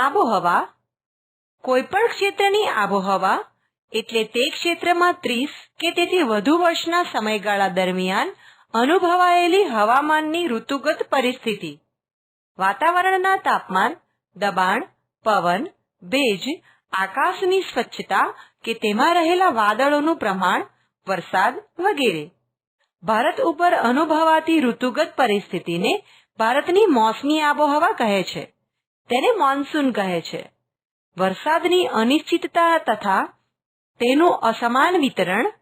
આબોહવા કોઈપણ ક્ષેત્રની આબોહવા એટલે તે ક્ષેત્રમાં ત્રીસ કે તેથી વધુ વર્ષના સમયગાળા દરમિયાન અનુભવાયેલી હવામાનની ઋતુગત પરિસ્થિતિ. વાતાવરણના તાપમાન, દબાણ, પવન, ભેજ, આકાશની સ્વચ્છતા કે તેમાં રહેલા વાદળોનું પ્રમાણ, વરસાદ વગેરે. ભારત ઉપર અનુભવાતી ઋતુગત પરિસ્થિતિને ભારતની મોસમી આબોહવા કહે છે. તેને મોન્સૂન કહે છે. વરસાદની અનિશ્ચિતતા તથા તેનું અસમાન વિતરણ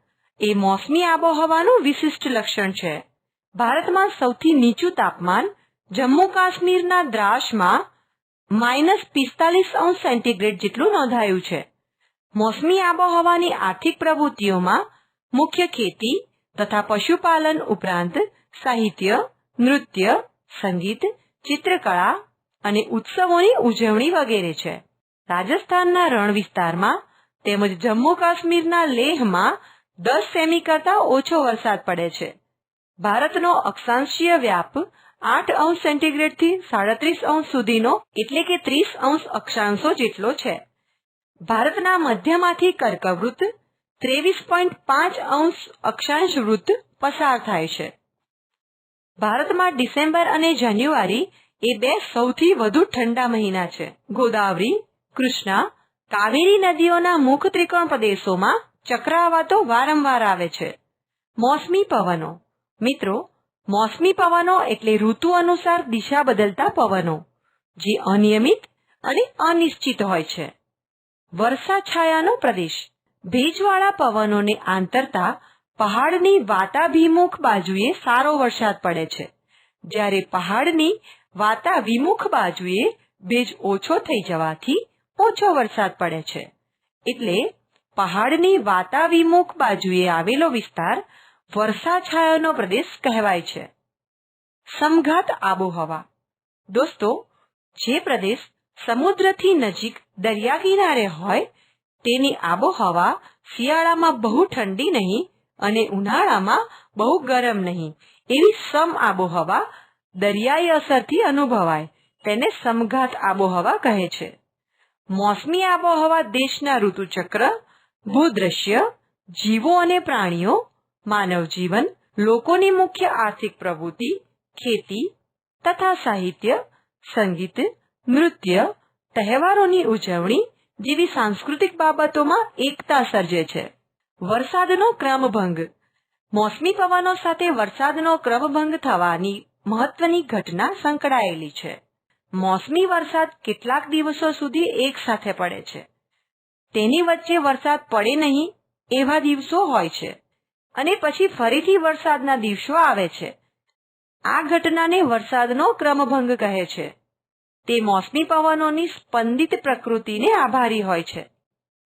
એ મોસમી આબોહવાનું વિશિષ્ટ લક્ષણ છે. ભારતમાં સૌથી નીચું તાપમાન જમ્મુ કાશ્મીરના દ્રાસમાં માઇનસ પિસ્તાલીસ અંશ સેન્ટીગ્રેડ જેટલું નોંધાયું છે. મોસમી આબોહવાની આર્થિક પ્રવૃત્તિઓમાં મુખ્ય ખેતી તથા પશુપાલન ઉપરાંત સાહિત્ય, નૃત્ય, સંગીત, ચિત્રકળા અને ઉત્સવોની ઉજવણી વગેરે છે. રાજસ્થાનના રણ વિસ્તારમાં તેમજ જમ્મુ કાશ્મીરના લેહમાં દસ સેમી કરતા ઓછો વરસાદ પડે છે. ભારતનો અક્ષાંશીય વ્યાપ આઠ અંશ સેન્ટીગ્રેડથી સાડત્રીસ અંશ સુધીનો એટલે કે ત્રીસ અંશ અક્ષાંશો જેટલો છે. ભારતના મધ્યમાંથી કર્કવૃત્ત ત્રેવીસ પોઈન્ટ પાંચ અંશ અક્ષાંશ વૃત્ત પસાર થાય છે. ભારતમાં ડિસેમ્બર અને જાન્યુઆરી એ બે સૌથી વધુ ઠંડા મહિના છે. ગોદાવરી, કૃષ્ણા, કાવેરી નદીઓના મુખ ત્રિકોણ પ્રદેશોમાં ચક્રાવાતો વારંવાર આવે છે. મોસમી પવનો. મિત્રો, મોસમી પવનો એટલે ઋતુ અનુસાર દિશા બદલતા પવનો, જે અનિયમિત અને અનિશ્ચિત હોય છે. વર્ષા છાયાનો પ્રદેશ. ભેજવાળા પવનોને આંતરતા પહાડની વાતાભિમુખ બાજુએ સારો વરસાદ પડે છે. જ્યારે પહાડની વાતાવિમુખ બાજુએ ભેજ ઓછો થઈ જવાથી ઓછો વરસાદ પડે છે. એટલે પહાડની વાતાવિમુખ બાજુએ આવેલો વિસ્તાર વર્ષાછાયાનો પ્રદેશ કહેવાય છે. સમઘાત આબોહવા. દોસ્તો, જે પ્રદેશ સમુદ્રથી નજીક દરિયા કિનારે હોય, તેની આબોહવા શિયાળામાં બહુ ઠંડી નહીં અને ઉનાળામાં બહુ ગરમ નહીં. એવી સમ આબોહવા દરિયાઈ અસરથી અનુભવાય. તેને સમઘાત આબોહવા કહે છે. મોસમી આબોહવા દેશના ઋતુચક્ર ભૂદ્રશ્ય જીવો અને પ્રાણીઓ, માનવ જીવન, લોકોની મુખ્ય આર્થિક પ્રવૃત્તિ, ખેતી તથા સાહિત્ય, સંગીત, નૃત્ય, તહેવારોની ઉજવણી જેવી સાંસ્કૃતિક બાબતોમાં એકતા સર્જે છે. વરસાદનો ક્રમભંગ. મોસમી પવનો સાથે વરસાદનો ક્રમભંગ થવાની મહત્વની ઘટના સંકળાયેલી છે. મોસમી વરસાદ કેટલાક દિવસો સુધી એક સાથે પડે છે. તેની વચ્ચે વરસાદ પડે નહીં એવા દિવસો હોય છે. અને પછી ફરીથી વરસાદના દિવસો આવે છે. આ ઘટનાને વરસાદનો ક્રમભંગ કહે છે. તે મોસમી પવનોની સ્પંદિત પ્રકૃતિને આભારી હોય છે.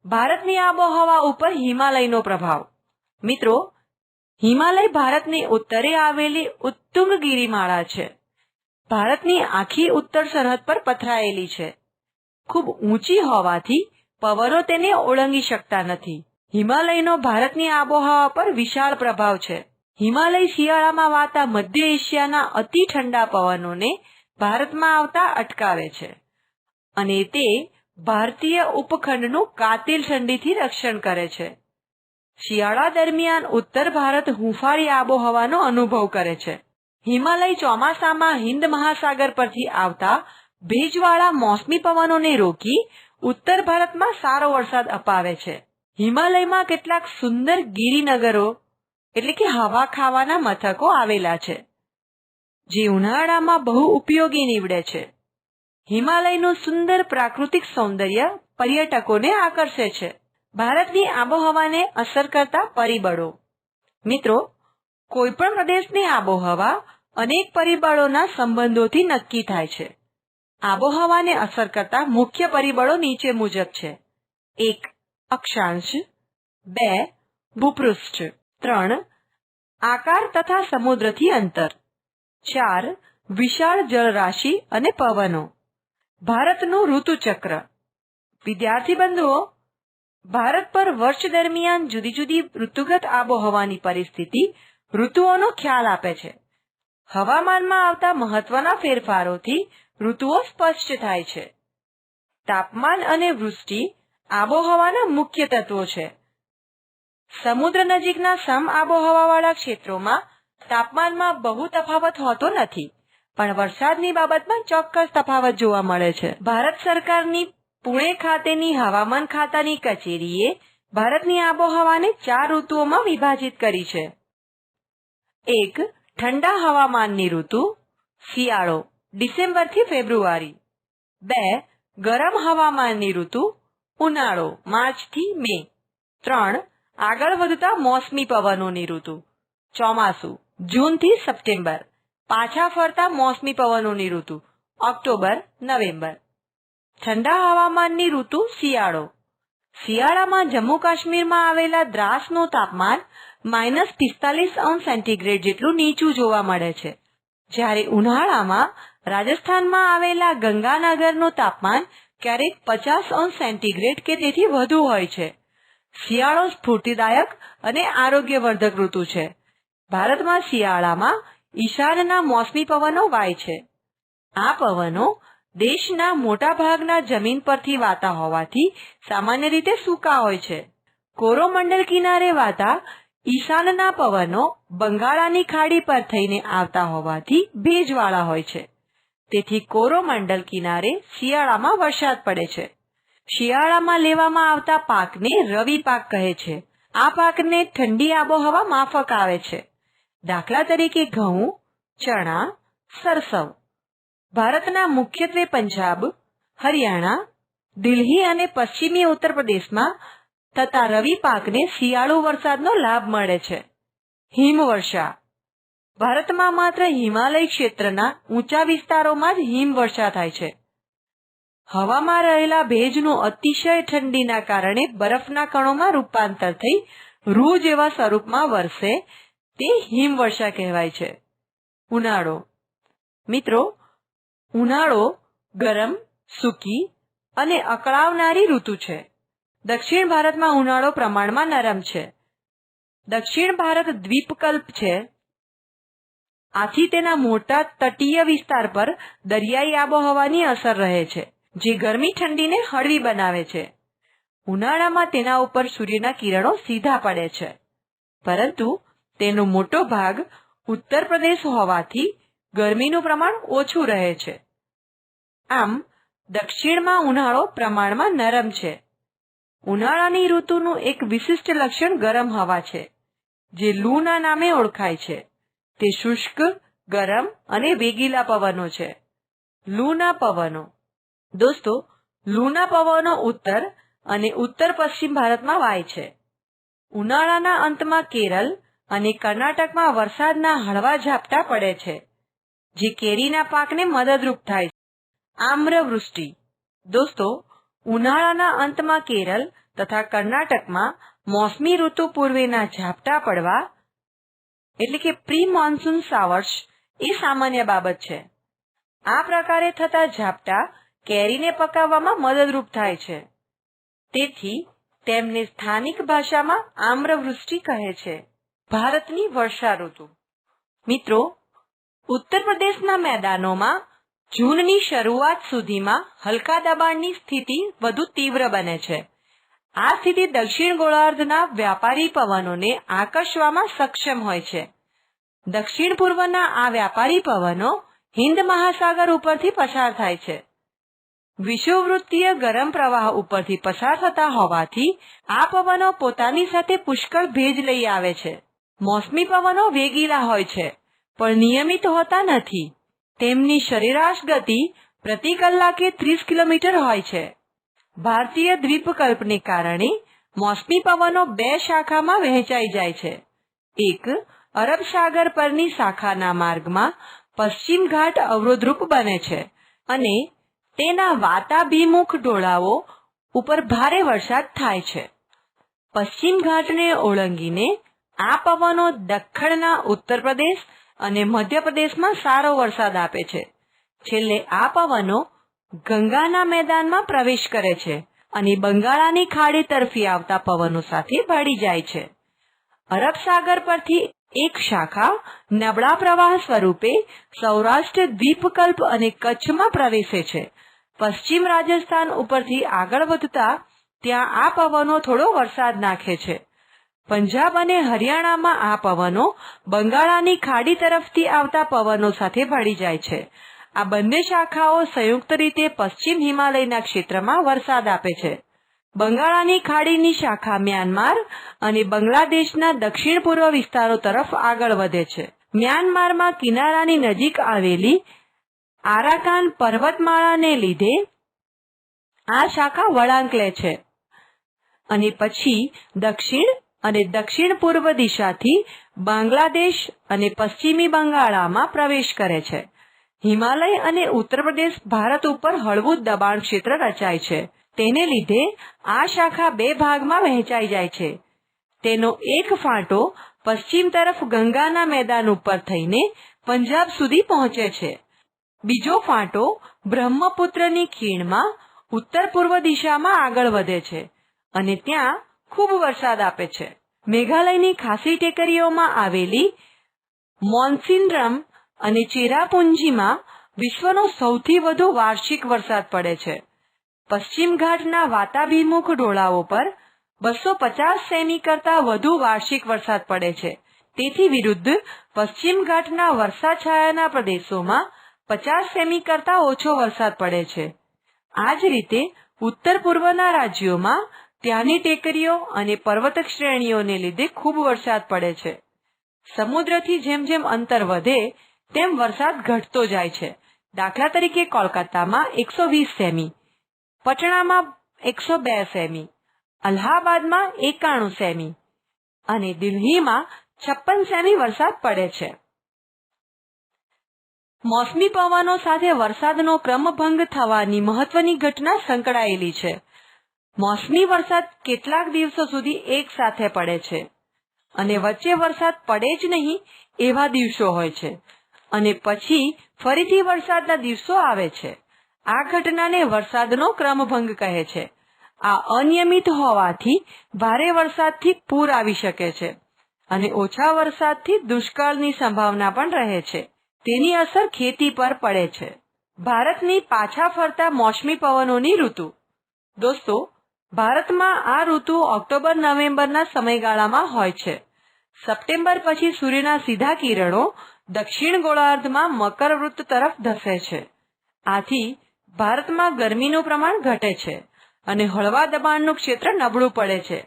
ભારતની આબોહવા ઉપર હિમાલયનો પ્રભાવ. મિત્રો, હિમાલય ભારતની ઉત્તરે આવેલી ઉત્તુંગ ગિરિમાળા છે. ભારતની આખી ઉત્તર સરહદ પર પથરાયેલી છે. ખૂબ ઊંચી હોવાથી પવનો તેને ઓળંગી શકતા નથી. હિમાલયનો ભારતની આબોહવા પર વિશાળ પ્રભાવ છે. હિમાલય શિયાળામાં વાતા મધ્ય એશિયાના અતિ ઠંડા પવનોને ભારતમાં આવતા અટકાવે છે. અને તે ભારતીય ઉપખંડનું કાતિલ ઠંડીથી રક્ષણ કરે છે. શિયાળા દરમિયાન ઉત્તર ભારત હુંફાળી આબોહવાનો અનુભવ કરે છે. હિમાલય ચોમાસામાં હિન્દ મહાસાગર પરથી આવતા ભેજવાળા મોસમી પવનોને રોકી ઉત્તર ભારતમાં સારો વરસાદ અપાવે છે. હિમાલયમાં કેટલાક સુંદર ગિરિનગરો, એટલે કે હવા ખાવાના મથકો આવેલા છે, જે ઉનાળામાં બહુ ઉપયોગી નીવડે છે. હિમાલયનું સુંદર પ્રાકૃતિક સૌંદર્ય પર્યટકોને આકર્ષે છે. ભારતની આબોહવાને અસર કરતા પરિબળો. મિત્રો કોઈ પણ પ્રદેશની આબોહવા અનેક પરિબળોના સંબંધોથી નક્કી થાય છે. આબોહવાને અસર કરતા મુખ્ય પરિબળો નીચે મુજબ છે. એક, અક્ષાંશ. બે, ભૂપૃષ્ઠ. ત્રણ, આકાર તથા સમુદ્રથી અંતર. ચાર, વિશાળ જળરાશિ અને પવનો. ભારતનું ઋતુચક્ર. વિદ્યાર્થી બંધુઓ ભારત પર વર્ષ દરમિયાન જુદી જુદી ઋતુગત આબોહવાની પરિસ્થિતિ ઋતુઓનો ખ્યાલ આપે છે. હવામાનમાં આવતા મહત્વના ફેરફારોથી ઋતુઓ સ્પષ્ટ થાય છે. તાપમાન અને વૃષ્ટિ આબોહવાના મુખ્ય તત્વો છે. સમુદ્ર નજીકના સમ આબોહવાવાળા ક્ષેત્રોમાં તાપમાનમાં બહુ તફાવત હોતો નથી. પણ વરસાદની બાબતમાં ચોક્કસ તફાવત જોવા મળે છે. ભારત સરકારની પુણે ખાતેની હવામાન ખાતાની કચેરીએ ભારતની આબોહવાને ચાર ઋતુઓમાં વિભાજિત કરી છે. એક, ઠંડા હવામાનની ઋતુ, શિયાળો, ડિસેમ્બરથી ફેબ્રુઆરી. બે, ગરમ હવામાનની ઋતુ, ઉનાળો, માર્ચથી મે. ત્રણ, આગળ વધતા મોસમી પવનોની ઋતુ. ચોમાસું, જૂનથી સપ્ટેમ્બર. પાછા ફરતા મોસમી પવનોની ઋતુ. October, November. ઠંડા હવામાનની ઋતુ શિયાળો. શિયાળામાં જમ્મુ કાશ્મીરમાં આવેલા દ્રાસનું તાપમાન માઇનસ પિસ્તાલીસ અંશ સેન્ટીગ્રેડ જેટલું નીચું જોવા મળે છે. જ્યારે ઉનાળામાં રાજસ્થાનમાં આવેલા ગંગાનગરનું તાપમાન ક્યારેક પચાસ અંશ સેન્ટીગ્રેડ કે તેથી વધુ હોય છે. શિયાળો સ્ફૂર્તિદાયક અને આરોગ્યવર્ધક ઋતુ છે. ભારતમાં શિયાળામાં ઈશાનના મોસમી પવનો વાય છે. આ પવનો દેશના મોટા ભાગના જમીન પરથી વાતા હોવાથી સામાન્ય રીતે સૂકા હોય છે. કોરોમંડલ કિનારે વાતા ઈશાનના પવનો બંગાળાની ખાડી પર થઈને આવતા હોવાથી ભેજવાળા હોય છે. તેથી કોરોમંડલ કિનારે શિયાળામાં વરસાદ પડે છે. શિયાળામાં લેવામાં આવતા પાકને રવિ પાક કહે છે. આ પાકને ઠંડી આબોહવા માફક આવે છે. દાખલા તરીકે ઘઉં, ચણા, સરસવ. ભારતના મુખ્યત્વે પંજાબ, હરિયાણા, દિલ્હી અને પશ્ચિમી ઉત્તર પ્રદેશમાં થતા રવિ પાકને શિયાળુ વરસાદનો લાભ મળે છે. હિમવર્ષા. ભારતમાં માત્ર હિમાલય ક્ષેત્રના ઊંચા વિસ્તારોમાં જ હિમવર્ષા થાય છે. હવામાં રહેલા ભેજનું અતિશય ઠંડીના કારણે બરફના કણોમાં રૂપાંતર થઈ રૂ જેવા સ્વરૂપમાં વરસે તે હિમવર્ષા કહેવાય છે. ઉનાળો. મિત્રો, ઉનાળો ગરમ, સૂકી અને અકળાવનારી ઋતુ છે. દક્ષિણ ભારતમાં ઉનાળો પ્રમાણમાં નરમ છે. દક્ષિણ ભારત દ્વીપકલ્પ છે. આથી તેના મોટા તટીય વિસ્તાર પર દરિયાઈ આબોહવાની અસર રહે છે, જે ગરમી ઠંડીને હળવી બનાવે છે. ઉનાળામાં તેના ઉપર સૂર્યના કિરણો સીધા પડે છે. પરંતુ તેનો મોટો ભાગ ઉત્તર પ્રદેશ હોવાથી ગરમીનું પ્રમાણ ઓછું રહે છે. આમ, દક્ષિણમાં ઉનાળો પ્રમાણમાં નરમ છે. ઉનાળાની ઋતુનું એક વિશિષ્ટ લક્ષણ ગરમ હવા છે, જે લૂના નામે ઓળખાય છે. તે શુષ્ક, ગરમ અને વેગીલા પવનો છે. લૂના પવનો. દોસ્તો, લૂના પવનો ઉત્તર અને ઉત્તર પશ્ચિમ ભારતમાં વાય છે. ઉનાળાના અંતમાં કેરળ અને કર્ણાટકમાં વરસાદના હળવા ઝાપટા પડે છે, જે કેરીના પાકને મદદરૂપ થાય છે. આમ્રવૃષ્ટિ. દોસ્તો, ઉનાળાના અંતમાં કેરળ તથા કર્ણાટકમાં મોસમી ઋતુ પૂર્વેના ઝાપટા પડવા, એટલે કે પ્રી મોન્સૂન સાવર્ષ, એ સામાન્ય બાબત છે. આ પ્રકારે થતા ઝાપટા કેરીને પકાવવામાં મદદરૂપ થાય છે. તેથી, તેમને સ્થાનિક ભાષામાં આમ્રવૃષ્ટિ કહે છે. ભારતની વર્ષા ઋતુ મિત્રો, ઉત્તર પ્રદેશના મેદાનોમાં જૂનની શરૂઆત સુધીમાં હલકા દબાણની સ્થિતિ વધુ તીવ્ર બને છે. આ સ્થિતિ દક્ષિણ ગોળાર્ધના વ્યાપારી પવનોને આકર્ષવામાં સક્ષમ હોય છે. દક્ષિણ પૂર્વના આ વ્યાપારી પવનો હિન્દ મહાસાગર ઉપરથી પસાર થાય છે. વિષુવવૃત્તીય ગરમ પ્રવાહ ઉપરથી પસાર થતા હોવાથી આ પવનો પોતાની સાથે પુષ્કળ ભેજ લઈ આવે છે. મોસમી પવનો વેગીલા હોય છે, પણ નિયમિત હોતા નથી. તેમની સરેરાશ ગતિ પ્રતિ કલાકે ત્રીસ કિલોમીટર હોય છે. ભારતીય દ્વીપકલ્પને કારણે મોસમી પવનો બે શાખામાં વહેંચાઈ જાય છે. એક, અરબ સાગર પરની શાખાના માર્ગમાં પશ્ચિમ ઘાટ અવરોધરૂપ બને છે અને તેના વાતાભિમુખ ઢોળાવો ઉપર ભારે વરસાદ થાય છે. પશ્ચિમ ઘાટને ઓળંગીને આ પવનો દખ્ખણના ઉત્તર પ્રદેશ અને મધ્યપ્રદેશમાં સારો વરસાદ આપે છે. છેલ્લે આ પવનો ગંગાના મેદાનમાં પ્રવેશ કરે છે અને બંગાળાની ખાડી તરફી આવતા પવનો સાથે ભળી જાય છે. અરબ સાગર પરથી એક શાખા નબળા પ્રવાહ સ્વરૂપે સૌરાષ્ટ્ર દ્વીપકલ્પ અને કચ્છમાં પ્રવેશે છે. પશ્ચિમ રાજસ્થાન ઉપરથી આગળ વધતા ત્યાં આ પવનો થોડો વરસાદ નાખે છે. પંજાબ અને હરિયાણામાં આ પવનો બંગાળાની ખાડી તરફથી આવતા પવનો સાથે ભળી જાય છે. આ બંને શાખાઓ સંયુક્ત રીતે પશ્ચિમ હિમાલયના ક્ષેત્રમાં વરસાદ આપે છે. બંગાળાની ખાડીની શાખા મ્યાનમાર અને બાંગ્લાદેશના દક્ષિણ પૂર્વ વિસ્તારો તરફ આગળ વધે છે. મ્યાનમારમાં કિનારાની નજીક આવેલી આરાકાન પર્વતમાળાને લીધે આ શાખા વળાંક લે છે. અને પછી દક્ષિણ અને દક્ષિણ પૂર્વ દિશાથી બાંગ્લાદેશ અને પશ્ચિમી બંગાળામાં પ્રવેશ કરે છે. હિમાલય અને ઉત્તર પ્રદેશ ભારત ઉપર હળવું દબાણ ક્ષેત્ર રચાય છે. તેને લીધે આ શાખા બે ભાગમાં વહેંચાઈ જાય છે. તેનો એક ફાંટો પશ્ચિમ તરફ ગંગાના મેદાન ઉપર થઈને પંજાબ સુધી પહોંચે છે. બીજો ફાંટો બ્રહ્મપુત્રની ખીણમાં ઉત્તર પૂર્વ દિશામાં આગળ વધે છે અને ત્યાં ખૂબ વરસાદ આપે છે. મેઘાલયની ખાસી ટેકરીઓમાં આવેલી મોન્સિનરમ અને ચેરાપુંજીમાં વિશ્વનો સૌથી વધુ વાર્ષિક વરસાદ પડે છે. પશ્ચિમ ઘાટના વાતાભિમુખ ડોળાઓ પર બસો પચાસ સેમી કરતા વધુ વાર્ષિક વરસાદ પડે છે. તેથી વિરુદ્ધ પશ્ચિમ ઘાટના વરસાદ છાયાના પ્રદેશોમાં પચાસ સેમી કરતા ઓછો વરસાદ પડે છે. આ જ રીતે ઉત્તર પૂર્વના રાજ્યોમાં ત્યાંની ટેકરીઓ અને પર્વત શ્રેણીઓને લીધે ખૂબ વરસાદ પડે છે. સમુદ્રથી જેમ જેમ અંતર વધે, તેમ વરસાદ ઘટતો જાય છે. દાખલા તરીકે કોલકાતામાં એકસો વીસ સેમી, પટણામાં એકસો બે સેમી, અલ્હાબાદમાં એકાણું સેમી અને દિલ્હીમાં છપ્પન સેમી વરસાદ પડે છે. મોસમી પવનો સાથે વરસાદનો ક્રમભંગ થવાની મહત્વની ઘટના સંકળાયેલી છે. મોસમી વરસાદ કેટલાક દિવસો સુધી એક સાથે પડે છે. અને વચ્ચે વરસાદ પડે જ નહીં એવા દિવસો હોય છે. અને પછી ફરીથી વરસાદના દિવસો આવે છે. આ ઘટનાને વરસાદનો ક્રમભંગ કહે છે. આ અનિયમિત હોવાથી ભારે વરસાદથી પૂર આવી શકે છે. અને ઓછા વરસાદથી દુષ્કાળની સંભાવના પણ રહે છે. તેની અસર ખેતી પર પડે છે. ભારતની પાછા ફરતા મોસમી પવનોની ઋતુ. દોસ્તો ભારતમાં આ ઋતુ ઓક્ટોબર, નવેમ્બરના સમયગાળામાં હોય છે. સપ્ટેમ્બર પછી સૂર્યના સીધા કિરણો દક્ષિણ ગોળાર્ધમાં મકર વૃત્ત તરફ ધસે છે. આથી ભારતમાં ગરમીનું પ્રમાણ ઘટે છે અને હળવા દબાણનું ક્ષેત્ર નબળું પડે છે.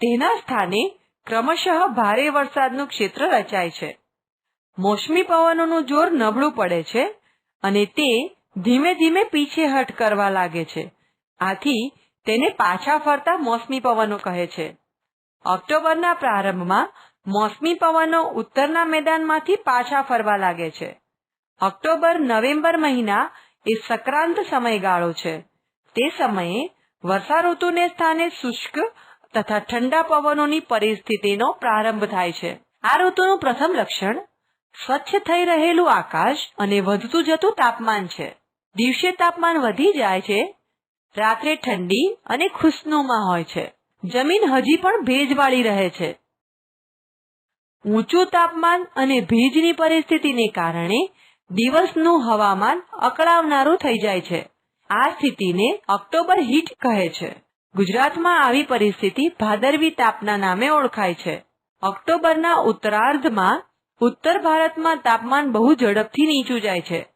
તેના સ્થાને ક્રમશઃ ભારે વરસાદનું ક્ષેત્ર રચાય છે. મોસમી પવનોનું જોર નબળું પડે છે અને તે ધીમે ધીમે પીછેહટ કરવા લાગે છે. આથી તેને પાછા ફરતા મોસમી પવનો કહે છે. ઓક્ટોબરના પ્રારંભમાં મોસમી પવનો ઉત્તરના મેદાનમાંથી પાછા ફરવા લાગે છે. ઓક્ટોબર, નવેમ્બર મહિના એ સંક્રાંત સમયગાળો છે. તે સમયે વર્ષા ઋતુને સ્થાને શુષ્ક તથા ઠંડા પવનોની પરિસ્થિતિનો પ્રારંભ થાય છે. આ ઋતુનું પ્રથમ લક્ષણ, સ્વચ્છ થઈ રહેલું આકાશ અને વધતું જતું તાપમાન છે. દિવસે તાપમાન વધી જાય છે રાત્રે ઠંડી અને ખુશનુમા હોય છે. જમીન હજી પણ ભેજવાળી રહે છે. ઊંચું તાપમાન અને ભેજની પરિસ્થિતિને કારણે દિવસનું હવામાન અકળાવનારું થઈ જાય છે. આ સ્થિતિને ઓક્ટોબર હીટ કહે છે. ગુજરાતમાં આવી પરિસ્થિતિ ભાદરવી તાપના નામે ઓળખાય છે. ઓક્ટોબરના ઉત્તરાર્ધમાં ઉત્તર ભારતમાં તાપમાન બહુ ઝડપથી નીચું જાય છે.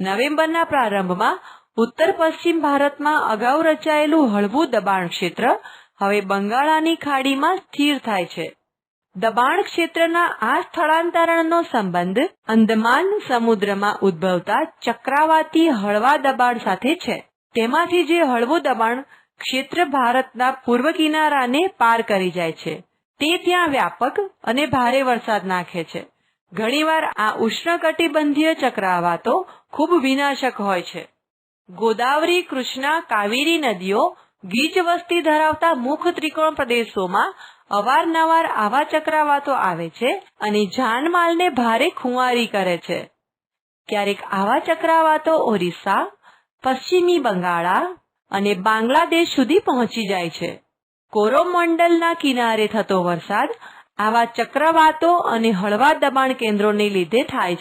નવેમ્બરના પ્રારંભમાં ઉત્તર પશ્ચિમ ભારતમાં અગાઉ રચાયેલું હળવું દબાણ ક્ષેત્ર હવે બંગાળાની ખાડીમાં સ્થિર થાય છે. દબાણ ક્ષેત્રના આ સ્થળાંતરણનો સંબંધ અંદમાન સમુદ્રમાં ઉદ્ભવતા ચક્રાવાતી હળવા દબાણ સાથે છે. તેમાંથી જે હળવું દબાણ ક્ષેત્ર ભારતના પૂર્વ કિનારાને પાર કરી જાય છે, તે ત્યાં વ્યાપક અને ભારે વરસાદ નાખે છે. ઘણીવાર આ ઉષ્ણકટિબંધીય ચક્રાવાતો ખૂબ વિનાશક હોય છે. ગોદાવરી, કૃષ્ણા, કાવેરી નદીઓ ગીચ વસ્તી ધરાવતા મુખ ત્રિકોણ પ્રદેશોમાં અવારનવાર આવા ચક્રાવાતો આવે છે અને જાનમાલને ભારે ખુંવારી કરે છે. ક્યારેક આવા ચક્રાવાતો ઓરિસ્સા, પશ્ચિમી બંગાળા અને બાંગ્લાદેશ સુધી પહોંચી જાય છે. કોરોમંડલના કિનારે થતો વરસાદ આવા ચક્રવાતો અને હળવા દબાણ કેન્દ્રોને લીધે થાય